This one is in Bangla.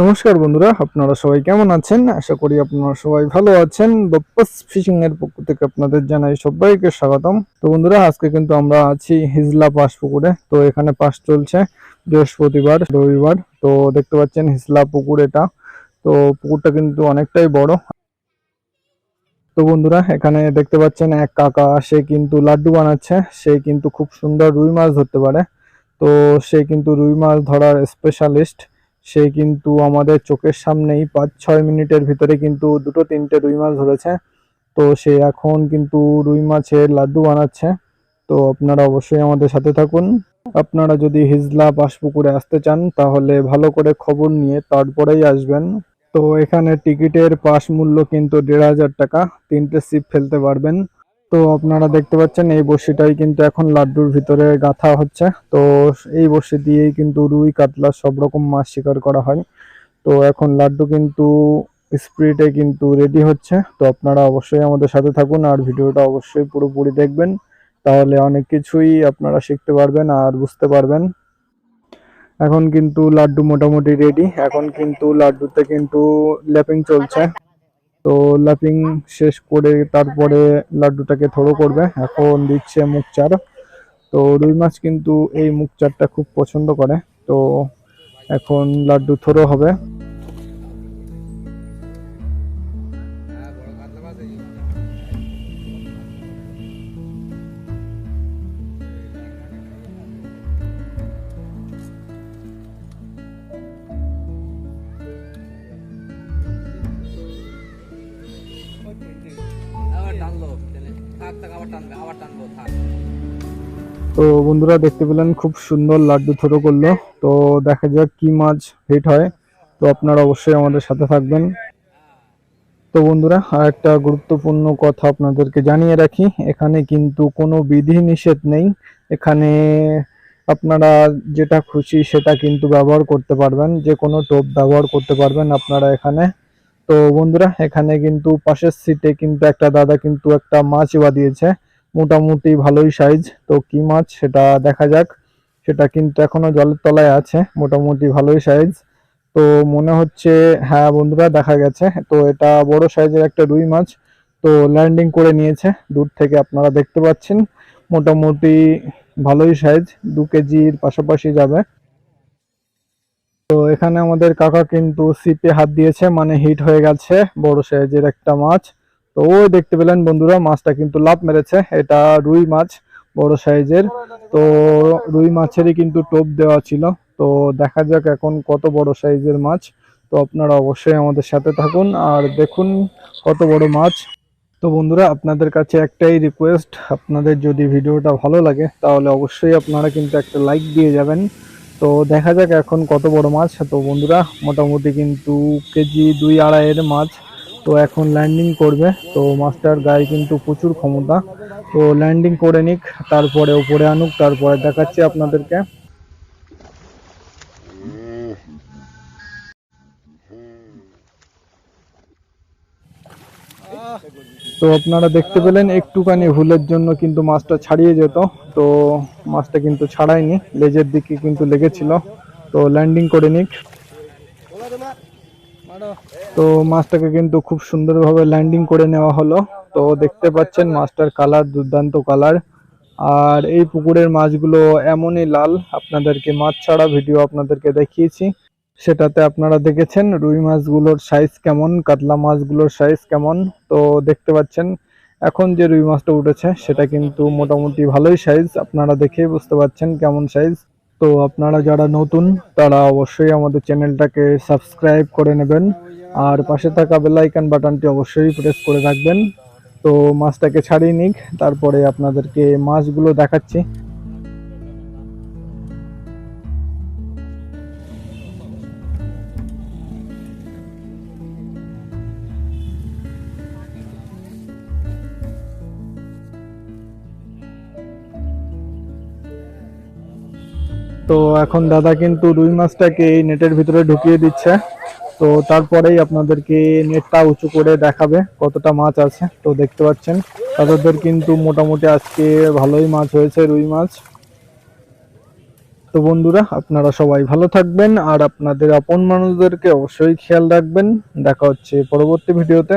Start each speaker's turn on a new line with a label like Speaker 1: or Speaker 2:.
Speaker 1: নমস্কার বন্ধুরা, আপনারা সবাই কেমন আছেন? আশা করি আপনারা সবাই ভালো আছেন। বপ্পাস ফিশিং এর পক্ষ থেকে আপনাদের জানাই সবাইকে স্বাগতম। তো বন্ধুরা, আজকে কিন্তু আমরা আছি হিজলা পাস পুকুরে তো এখানে পাস চলছে বৃহস্পতিবার, রবিবার। তো দেখতে পাচ্ছেন হিজলা পুকুর এটা। তো পুকুরটা কিন্তু অনেকটাই বড়। তো বন্ধুরা, এখানে দেখতে পাচ্ছেন এক কাকা, সে কিন্তু লাড্ডু বানাচ্ছে। সে কিন্তু খুব সুন্দর রুই মাছ ধরতে পারে। তো সে কিন্তু রুই মাছ ধরার স্পেশালিস্ট সে কিন্তু আমাদের চোখের সামনেই পাঁচ, ছয় মিনিটের ভিতরে কিন্তু দুটো, তিনটে রুই মাছ ধরেছে। তো সে এখন কিন্তু রুই মাছের লাড্ডু বানাচ্ছে। তো আপনারা অবশ্যই আমাদের সাথে থাকুন। আপনারা যদি হিজলা বাসপুকুরে আসতে চান, তাহলে ভালো করে খবর নিয়ে তারপরেই আসবেন। তো এখানে টিকিটের পাস মূল্য কিন্তু দেড় হাজার টাকা। তিনটে সিপ ফেলতে পারবেন। তো আপনারা দেখতে পাচ্ছেন, এই বড়শিটাই কিন্তু এখন লাড্ডুর ভিতরে গাঁথা হচ্ছে। তো এই বড়শি দিয়েই কিন্তু রুই, কাতলা সব রকম মাছ শিকার করা হয়। তো এখন লাড্ডু কিন্তু স্প্রিটে কিন্তু রেডি হচ্ছে। তো আপনারা অবশ্যই আমাদের সাথে থাকুন আর ভিডিওটা অবশ্যই পুরোপুরি দেখবেন। তাহলে অনেক কিছুই আপনারা শিখতে পারবেন আর বুঝতে পারবেন। এখন কিন্তু লাড্ডু মোটামুটি রেডি এখন কিন্তু লাড্ডুতে কিন্তু ল্যাপিং চলছে। তো ল্যাপিং শেষ করে তারপরে লাড্ডুটাকে থরো করবে। এখন দিচ্ছে মুখচার। তো রুই মাছ কিন্তু এই মুখচারটা খুব পছন্দ করে। তো এখন লাড্ডু থরো হবে। তো বন্ধুরা দেখতে পেলেন, খুব সুন্দর লাড্ডু থোড়ো করল। তো দেখা যাক কি মাছ হিট হয়। তো আপনারা অবশ্যই আমাদের সাথে থাকবেন। তো বন্ধুরা আর একটা গুরুত্বপূর্ণ কথা আপনাদেরকে জানিয়ে রাখি, এখানে কিন্তু কোনো বিধি নিষেধ নেই। এখানে আপনারা যেটা খুশি সেটা কিন্তু ব্যবহার করতে পারবেন, যে কোনো টোপ ব্যবহার করতে পারবেন আপনারা এখানে। তো বন্ধুরা, এখানে কিন্তু পাশের সিটে কিন্তু একটা দাদা কিন্তু একটা মাছ বাদিয়েছে মোটামুটি ভালোই সাইজ তো কি মাছ সেটা দেখা যাক। সেটা কিন্তু এখনও জলের তলায় আছে, মোটামুটি ভালোই সাইজ তো মনে হচ্ছে হ্যাঁ বন্ধুরা, দেখা গেছে। তো এটা বড় সাইজের একটা রুই মাছ। তো ল্যান্ডিং করে নিয়েছে। দূর থেকে আপনারা দেখতে পাচ্ছেন। মোটামুটি ভালোই সাইজ দু কেজির পাশাপাশি যাবে। তো এখানে আমাদের কাকা কিন্তু সিপে হাত দিয়েছে মানে হিট হয়ে গেছে বড় সাইজের একটা মাছ। তো ও দেখতে পেলেন বন্ধুরা, মাছটা কিন্তু লাভ মেরেছে, এটা রুই মাছ বড় সাইজের। তো রুই মাছেরই কিন্তু টোপ দেওয়া ছিল। তো দেখা যাক এখন কত বড় সাইজের মাছ। তো আপনারা অবশ্যই আমাদের সাথে থাকুন আর দেখুন কত বড় মাছ। তো বন্ধুরা, আপনাদের কাছে একটাই রিকোয়েস্ট আপনাদের যদি ভিডিওটা ভালো লাগে, তাহলে অবশ্যই আপনারা কিন্তু একটা লাইক দিয়ে যাবেন। তো দেখা যাক এখন কত বড় মাছ। তো বন্ধুরা, মোটামুটি কিন্তু কেজি দুই আড়াইয়ের মাছ। তো এখন ল্যান্ডিং করবে। তো মাছটার গায়ে কিন্তু প্রচুর ক্ষমতা। তো ল্যান্ডিং করে নিক, তারপরে ওপরে আনুক, তারপরে দেখাচ্ছি আপনাদেরকে। তো আপনারা দেখতে পেলেন একটুখানি ভুলের জন্য কিন্তু মাছটা ছাড়িয়ে যেত। তো মাছটা কিন্তু ছাড়ায়নি লেজের দিকে কিন্তু লেগেছিল। তো ল্যান্ডিং করে নিক। তো মাছটাকে কিন্তু খুব সুন্দরভাবে ল্যান্ডিং করে নেওয়া হলো। তো দেখতে পাচ্ছেন মাছটার কালার দুর্দান্ত কালার আর এই পুকুরের মাছগুলো এমনই লাল, আপনাদেরকে মাছ ছাড়া ভিডিও আপনাদেরকে দেখিয়েছি। সেটাতে আপনারা দেখেছেন রুই মাছগুলোর সাইজ কেমন, কাতলা মাছগুলোর সাইজ কেমন। তো দেখতে পাচ্ছেন, এখন যে রুই মাছটা উঠেছে, সেটা কিন্তু মোটামুটি ভালোই সাইজ আপনারা দেখেই বুঝতে পারছেন কেমন সাইজ তো আপনারা যারা নতুন, তারা অবশ্যই আমাদের চ্যানেলটাকে সাবস্ক্রাইব করে নেবেন। আর পাশে থাকা বেল আইকন বাটনটি অবশ্যই প্রেস করে রাখবেন। তো মাছটাকে ছাড়িয়ে নিক, তারপরে আপনাদেরকে মাছগুলো দেখাচ্ছি। তো এখন দাদা কিন্তু রুই মাছটাকে এই নেটের ভিতরে ঢুকিয়ে দিচ্ছে। তো তারপরেই আপনাদেরকে নেটটা উঁচু করে দেখাবে কতটা মাছ আছে। তো দেখতে পাচ্ছেন তাদের কিন্তু মোটামুটি আজকে ভালোই মাছ হয়েছে রুই মাছ। তো বন্ধুরা, আপনারা সবাই ভালো থাকবেন আর আপনাদের আপন মানুষদেরকে অবশ্যই খেয়াল রাখবেন। দেখা হচ্ছে পরবর্তী ভিডিওতে।